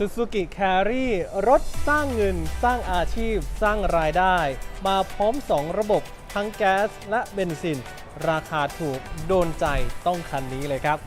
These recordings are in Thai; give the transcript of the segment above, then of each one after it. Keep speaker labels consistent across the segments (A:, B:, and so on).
A: Suzuki Carry รถสร้างเงินสร้างอาชีพสร้างรายได้ มาพร้อม 2 ระบบทั้งแก๊สและเบนซิน ราคาถูกโดนใจต้องคันนี้เลยครับ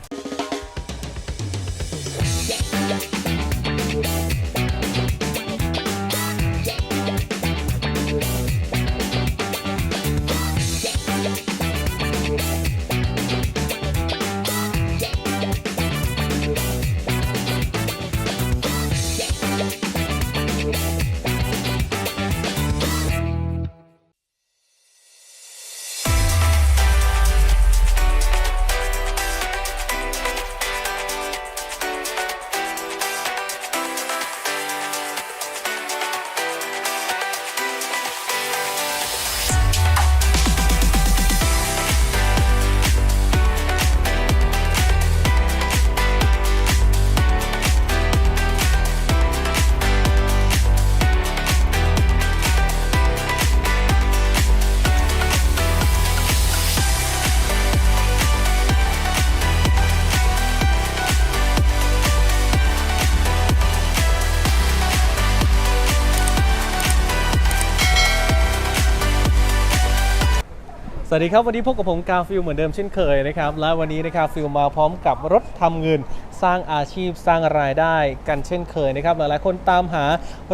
A: วัสดีครับวันนี้พบกับผมกาฟิลเหมือนเดิมเช่นเคยนะครับ และวันนี้นะครับฟิลมาพร้อมกับรถทำเงินสร้างอาชีพสร้างรายได้กันเช่นเคยนะครับ หลายๆคนตามหา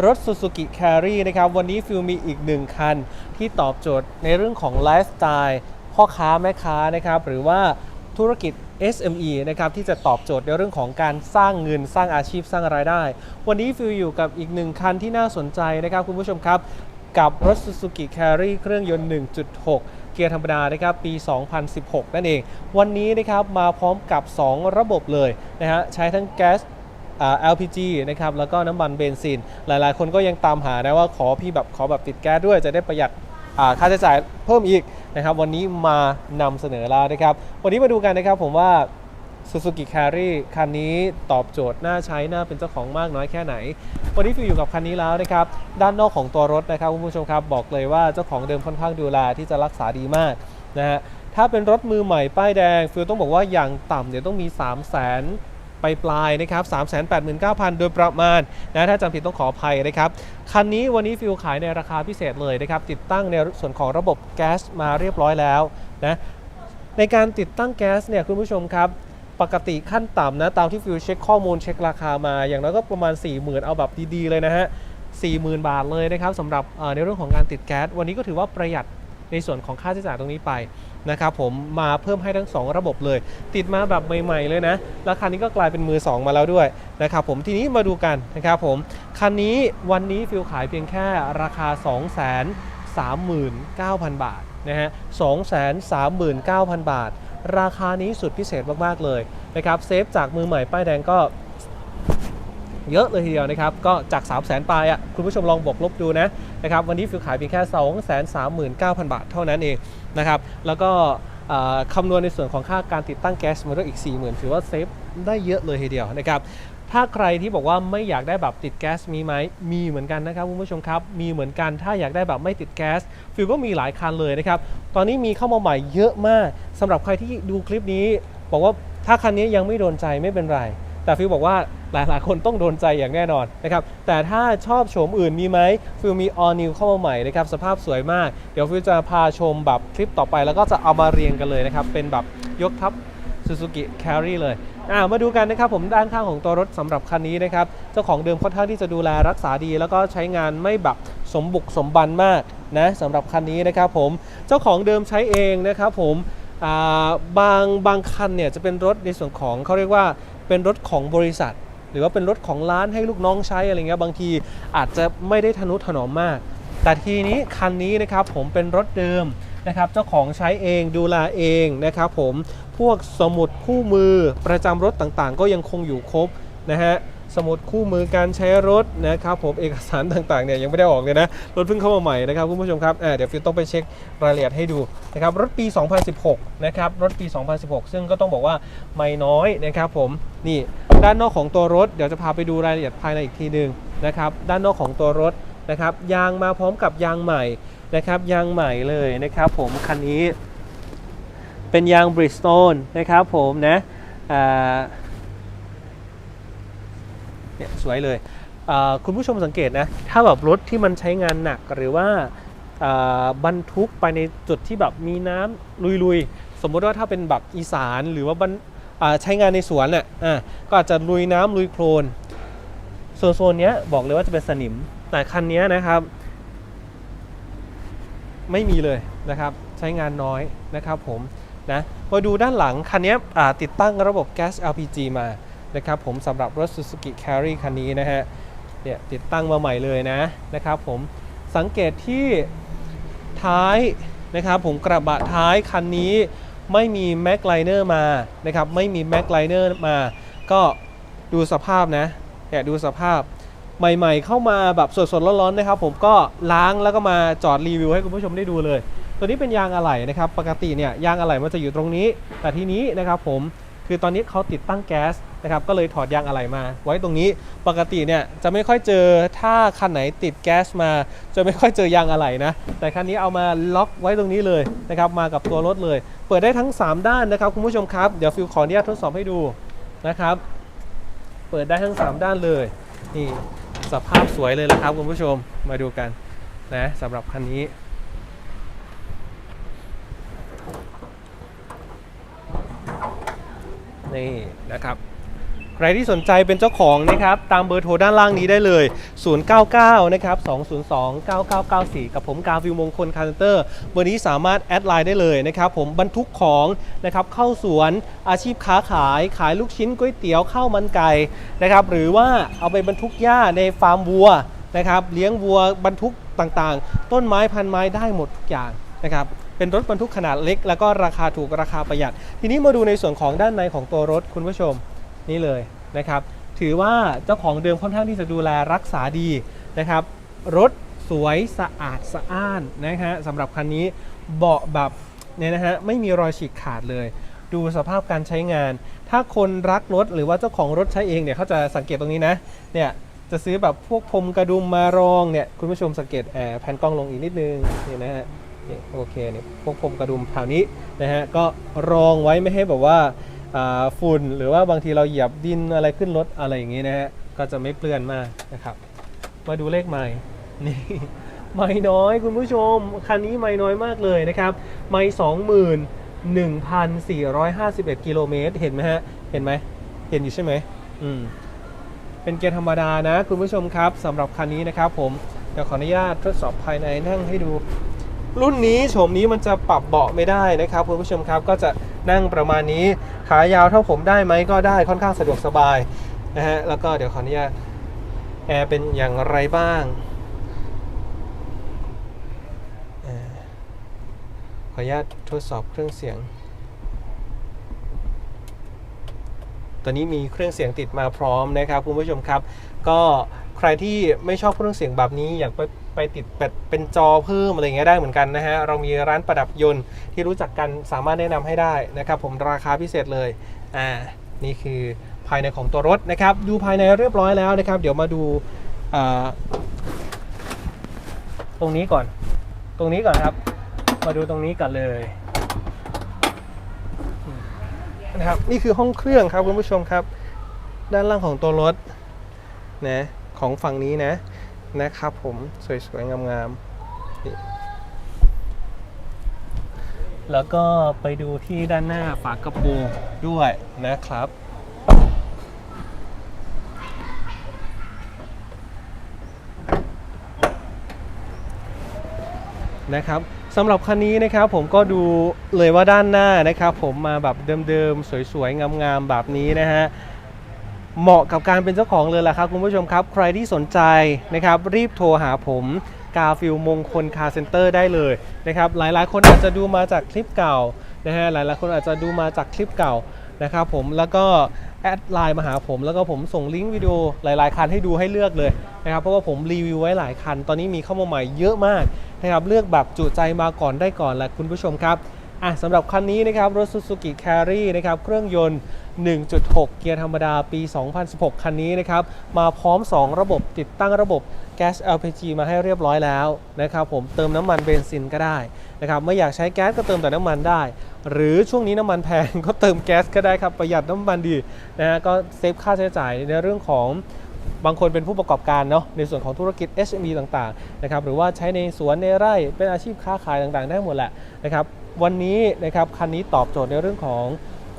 A: รถ Suzuki Carry นะครับ วันนี้ฟิลมีอีกหนึ่งคัน ที่ตอบโจทย์ในเรื่องของไลฟ์สไตล์พ่อค้าแม่ค้านะครับ หรือว่าธุรกิจ SME นะครับที่จะตอบโจทย์ในเรื่องของการสร้างเงินสร้างอาชีพสร้างรายได้ วันนี้ฟิลอยู่กับอีกหนึ่งคันที่น่าสนใจนะครับคุณผู้ชมครับ กับรถ Suzuki Carry เครื่องยนต์ 1.6 เกียร์ธรรมดานะครับปี 2016 นั่นเอง วันนี้นะครับมาพร้อมกับ 2 ระบบเลยนะฮะใช้ทั้งแก๊ส LPG นะครับแล้วก็น้ำมันเบนซิน หลายๆ คนก็ยังตามหานะว่าขอพี่แบบขอแบบติดแก๊สด้วยจะได้ประหยัดค่าใช้จ่ายเพิ่มอีกนะครับ วันนี้มานำเสนอแล้วนะครับ วันนี้มาดูกันนะครับผมว่า Suzuki Carry คันนี้ตอบโจทย์น่าใช้ น่าเป็นเจ้าของมากน้อยแค่ไหน วันนี้ฟิวอยู่กับคันนี้แล้วนะครับ ด้านนอกของตัวรถนะครับคุณผู้ชมครับ บอกเลยว่าเจ้าของเดิมค่อนข้างดูแลที่จะรักษาดีมากนะฮะ ถ้าเป็นรถมือใหม่ป้ายแดง ฟิวต้องบอกว่าอย่างต่ำเดี๋ยวต้องมี 3 0 0 0 0 0ไปปลายนะครับ 389,000 โดยประมาณนะถ้าจำผิดต้องขออภัยนะครับ คันนี้วันนี้ฟิวขายในราคาพิเศษเลยนะครับ ติดตั้งในส่วนของระบบแก๊สมาเรียบร้อยแล้วนะ ในการติดตั้งแก๊สเนี่ยคุณผู้ชมครับ ปกติขั้นต่ำนะตามที่ฟิวเช็คข้อมูลเช็คราคามา อย่างน้อยก็ประมาณ 40,000 เอาแบบดีๆเลยนะฮะ40,000 บาทเลยนะครับสำหรับในเรื่องของการติดแก๊ส วันนี้ก็ถือว่าประหยัดในส่วนของค่าใช้จ่ายตรงนี้ไปนะครับผมมาเพิ่มให้ทั้ง 2 ระบบเลย ติดมาแบบใหม่ๆเลยนะ ราคานี้ก็กลายเป็นมือ 2 มาแล้วด้วยนะครับผมทีนี้มาดูกันนะครับผมคันนี้วันนี้ฟิวขายเพียงแค่ราคา 239,000 บาทนะฮะ239,000 บาท ราคานี้สุดพิเศษมาก ๆ เลยนะครับเซฟจากมือใหม่ป้ายแดงก็เยอะเลยทีเดียวนะครับ ก็จาก 3 0 0แสนปลายอะคุณผู้ชมลองบวกลบดูนะนะครับวันนี้ฟิวขายเพียงแค่ 2 3 9 0 0 0 บาทเท่านั้นเองนะครับแล้วก็คำนวณในส่วนของค่าการติดตั้งแก๊สมาด้วยอีก 40,000 ถือว่าเซฟได้เยอะเลยทีเดียวนะครับ ถ้าใครที่บอกว่าไม่อยากได้แบบติดแก๊สมีไหมมีเหมือนกันนะครับคุณผู้ชมครับ มีเหมือนกันถ้าอยากได้แบบไม่ติดแก๊สฟิวก็มีหลายคันเลยนะครับ ตอนนี้มีเข้ามาใหม่เยอะมากสำหรับใครที่ดูคลิปนี้ บอกว่าถ้าคันนี้ยังไม่โดนใจไม่เป็นไร แต่ฟิลบอกว่าหลายๆคนต้องโดนใจอย่างแน่นอนนะครับ แต่ถ้าชอบโฉมอื่นมีไหมฟิลมี all new เข้ามาใหม่นะครับ สภาพสวยมาก เดี๋ยวฟิลจะพาชมแบบคลิปต่อไป แล้วก็จะเอามาเรียงกันเลยนะครับ เป็นแบบยกทัพ Suzuki Carry เลย มาดูกันนะครับผมด้านข้างของตัวรถสำหรับคันนี้นะครับเจ้าของเดิมค่อนข้างที่จะดูแลรักษาดี แล้วก็ใช้งานไม่แบบสมบุกสมบันมากนะสำหรับคันนี้นะครับผมเจ้าของเดิมใช้เองนะครับผมาบางบางคันเนี่ยจะเป็นรถในส่วนของเขาเรียกว่าเป็นรถของบริษัท หรือว่าเป็นรถของร้านให้ลูกน้องใช้อะไรเงี้ยบางทีอาจจะไม่ได้ทนุถนอมมาก แต่ทีนี้คันนี้นะครับผมเป็นรถเดิมนะครับเจ้าของใช้เองดูแลเองนะครับผม พวกสมุดคู่มือประจำรถต่างๆ ก็ยังคงอยู่ครบนะฮะสมุดคู่มือการใช้รถนะครับผมเอกสารต่างๆเนี่ยยังไม่ได้ออกเลยนะ รถเพิ่งเข้ามาใหม่นะครับคุณผู้ชมครับเดี๋ยวฟิวต้องไปเช็ครายละเอียดให้ดูนะครับรถปี 2016 นะครับรถปี 2016 ซึ่งก็ต้องบอกว่าไม่น้อยนะครับผมนี่ด้านนอกของตัวรถเดี๋ยวจะพาไปดูรายละเอียดภายในอีกทีหนึ่งนะครับด้านนอกของตัวรถนะครับยางมาพร้อมกับยางใหม่นะครับยางใหม่เลยนะครับผมคันนี้ เป็นยางบริสโตนนะครับผมนะเนี่ยสวยเลย คุณผู้ชมสังเกตนะ ถ้าแบบรถที่มันใช้งานหนักหรือว่าบรรทุกไปในจุดที่แบบมีน้ำลุยๆ สมมติว่าถ้าเป็นแบบอีสานหรือว่าใช้งานในสวนน่ะอะก็อาจจะลุยน้ำลุยโคลนโซนโซนเนี้ยบอกเลยว่าจะเป็นสนิม แต่คันเนี้ยนะครับ ไม่มีเลยนะครับ ใช้งานน้อยนะครับผม นะมาดูด้านหลัง คันนี้ติดตั้งระบบแก๊ส LPG มานะครับผมสำหรับรถ Suzuki Carry คันนี้นะฮะเนี่ยติดตั้งมาใหม่เลยนะนะครับผมสังเกตที่ท้ายนะครับผมกระบะท้ายคันนี้ไม่มีแม็กไลเนอร์มานะครับไม่มีแม็กไลเนอร์มา ก็ดูสภาพนะเนี่ยดูสภาพใหม่ๆ เข้ามาแบบสดๆร้อนๆนะครับผมก็ล้างแล้วก็มาจอดรีวิวให้คุณผู้ชมได้ดูเลย ตัวนี้เป็นยางอะไหล่นะครับปกติเนี่ยยางอะไหล่มันจะอยู่ตรงนี้ แต่ทีนี้นะครับผมคือตอนนี้เขาติดตั้งแก๊สนะครับก็เลยถอดยางอะไหล่มา ไว้ตรงนี้ปกติเนี่ยจะไม่ค่อยเจอถ้าคันไหนติดแก๊สมา จะไม่ค่อยเจอยางอะไหล่นะแต่คันนี้เอามาล็อกไว้ตรงนี้เลยนะครับมากับตัวรถเลย เปิดได้ทั้ง 3 ด้านนะครับคุณผู้ชมครับเดี๋ยวฟิวขออนุญาตทดสอบให้ดูนะครับ เปิดได้ทั้ง 3 ด้านเลยนี่สภาพสวยเลยละครับคุณผู้ชมมาดูกันนะสำหรับคันนี้ นี่นะครับใครที่สนใจเป็นเจ้าของนะครับตามเบอร์โทรด้านล่างนี้ได้เลย 099 นะครับ 202 9994 กับผมกาฟิวมงคลคาร์เตอร์เบอร์นี้สามารถแอดไลน์ได้เลยนะครับผมบรรทุกของนะครับเข้าสวนอาชีพค้าขาย ขายลูกชิ้นก๋วยเตี๋ยวข้าวมันไก่นะครับหรือว่าเอาไปบรรทุกหญ้าในฟาร์มวัวนะครับเลี้ยงวัวบรรทุกต่างๆ ต้นไม้พันไม้ได้หมดทุกอย่างนะครับ เป็นรถบรรทุกขนาดเล็ก แล้วก็ราคาถูกราคาประหยัด ทีนี้มาดูในส่วนของด้านในของตัวรถคุณผู้ชมนี่เลยนะครับถือว่าเจ้าของเดิมค่อนข้างที่จะดูแลรักษาดีนะครับรถสวยสะอาดสะอ้านนะฮะสำหรับคันนี้เบาะแบบเนี่ยนะฮะไม่มีรอยฉีกขาดเลย ดูสภาพการใช้งาน ถ้าคนรักรถหรือว่าเจ้าของรถใช้เองเนี่ยเขาจะสังเกตตรงนี้นะเนี่ยจะซื้อแบบพวกพรมกระดุมมารองเนี่ยคุณผู้ชมสังเกตแอบแผ่นกล้องลงอีกนิดนึงนี่นะฮะ นี่โอเคเนี่ยพวกพรมกระดุมแถวนี้นะฮะก็รองไว้ไม่ให้แบบว่าฝุ่นหรือว่าบางทีเราเหยียบดินอะไรขึ้นรถอะไรอย่างนี้นะฮะก็จะไม่เปื้อนมากนะครับ มาดูเลขใหม่นี่ไม่น้อยคุณผู้ชม คันนี้ไม่น้อยมากเลยนะครับ ไม่สองหมื่นหนึ่งพันสี่ร้อยห้าสิบเอ็ดกิโลเมตรเห็นไหมฮะ เห็นไหม เห็นอยู่ใช่ไหมอืม เป็นเกียร์ธรรมดานะ คุณผู้ชมครับสำหรับคันนี้นะครับผม เดี๋ยวขออนุญาตทดสอบภายในนั่งให้ดู รุ่นนี้โฉมนี้มันจะปรับเบาะไม่ได้นะครับคุณผู้ชมครับก็จะนั่งประมาณนี้ขายาวเท่าผมได้ไหมก็ได้ค่อนข้างสะดวกสบายนะฮะแล้วก็เดี๋ยวขออนุญาตแอร์เป็นอย่างไรบ้างขออนุญาตทดสอบเครื่องเสียง ตอนนี้มีเครื่องเสียงติดมาพร้อมนะครับคุณผู้ชมครับ ก็ใครที่ไม่ชอบเครื่องเสียงแบบนี้อยาก ไปติดแบบเป็นจอเพิ่มอะไรเงี้ยได้เหมือนกันนะฮะเรามีร้านประดับยนต์ที่รู้จักกันสามารถแนะนำให้ได้นะครับผมราคาพิเศษเลยอ่านี่คือภายในของตัวรถนะครับ ดูภายในเรียบร้อยแล้วนะครับ เดี๋ยวมาดูตรงนี้ก่อน ตรงนี้ก่อนครับ มาดูตรงนี้ก่อนเลยนะครับนี่คือห้องเครื่องครับคุณผู้ชมครับ ด้านล่างของตัวรถนะของฝั่งนี้นะ นะครับผมสวยๆ งามๆนี่แล้วก็ไปดูที่ด้านหน้าฝากระโปรงด้วยนะครับ นะครับสำหรับคันนี้นะครับผมก็ดูเลยว่าด้านหน้านะครับผมมาแบบเดิมๆ สวยๆ งามๆ แบบนี้นะฮะ เหมาะกับการเป็นเจ้าของเลยล่ะครับคุณผู้ชมครับ ใครที่สนใจนะครับรีบโทรหาผมกาฟิลมงคลคารเซ็นเตอร์ได้เลยนะครับหลายๆ คนอาจจะดูมาจากคลิปเก่านะฮะหลายๆคนอาจจะดูมาจากคลิปเก่านะครับผมแล้วก็แอดไลน์มาหาผม แล้วก็ผมส่งลิงก์วิดีโอหลายๆคันให้ดูให้เลือกเลยนะครับเพราะว่าผมรีวิวไว้หลายคัน ตอนนี้มีเข้ามาใหม่เยอะมากนะครับเลือกแบบจุใจมาก่อนได้ก่อนแหละคุณผู้ชมครับ อะสำหรับคันนี้นะครับรถ Suzuki Carry นะครับเครื่องยนต์ 1.6 เกียร์ธรรมดาปี 2016 คันนี้นะครับมาพร้อม 2 ระบบติดตั้งระบบแก๊ส LPG มาให้เรียบร้อยแล้วนะครับผมเติมน้ำมันเบนซินก็ได้นะครับไม่อยากใช้แก๊สก็เติมแต่น้ำมันได้ หรือช่วงนี้น้ำมันแพงก็เติมแก๊สก็ได้ครับประหยัดน้ำมันดีนะฮะก็เซฟค่าใช้จ่ายในเรื่องของบางคนเป็นผู้ประกอบการเนาะในส่วนของธุรกิจ SME ต่างๆนะครับหรือว่าใช้ในสวนในไร่เป็นอาชีพค้าขายต่างๆ ได้หมดแหละนะครับ วันนี้นะครับคันนี้ตอบโจทย์ในเรื่องของ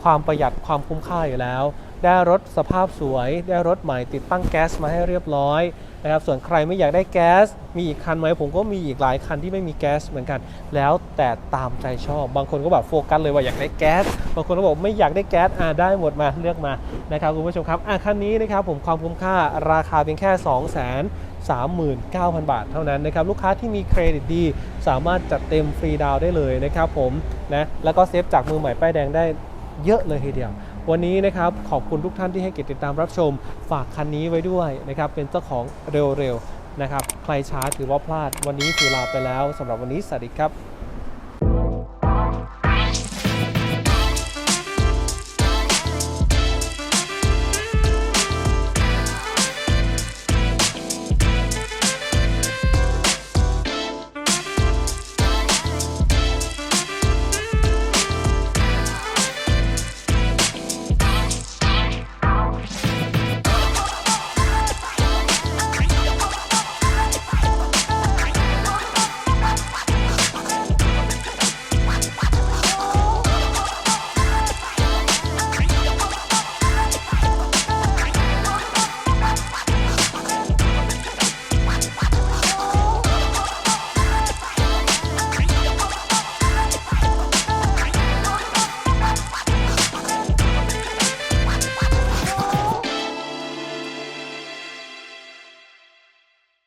A: ความประหยัดความคุ้มค่าอยู่แล้ว ได้รถสภาพสวย ได้รถใหม่ติดตั้งแก๊สมาให้เรียบร้อยนะครับส่วนใครไม่อยากได้แก๊ส มีอีกคันไหมผมก็มีอีกหลายคันที่ไม่มีแก๊สเหมือนกัน แล้วแต่ตามใจชอบ บางคนก็แบบโฟกัสเลยว่าอยากได้แก๊ส บางคนก็บอกไม่อยากได้แก๊สอ่าได้หมดมาเลือกมานะครับคุณผู้ชมครับอะคันนี้นะครับผมความคุ้มค่าราคาเพียงแค่2 3 9 0 0 0 บาทเท่านั้นนะครับ ลูกค้าที่มีเครดิตดี สามารถจัดเต็มฟรีดาวได้เลยนะครับผมนะแล้วก็เซฟจากมือใหม่ป้ายแดงได้เยอะเลยทีเดียววันนี้นะครับขอบคุณทุกท่านที่ให้เกียรติติดตามรับชม ฝากคันนี้ไว้ด้วยนะครับเป็นเจ้าของเร็วๆนะครับ ใครช้าถือว่าพลาด วันนี้ถือลาไปแล้วสำหรับวันนี้สวัสดีครับ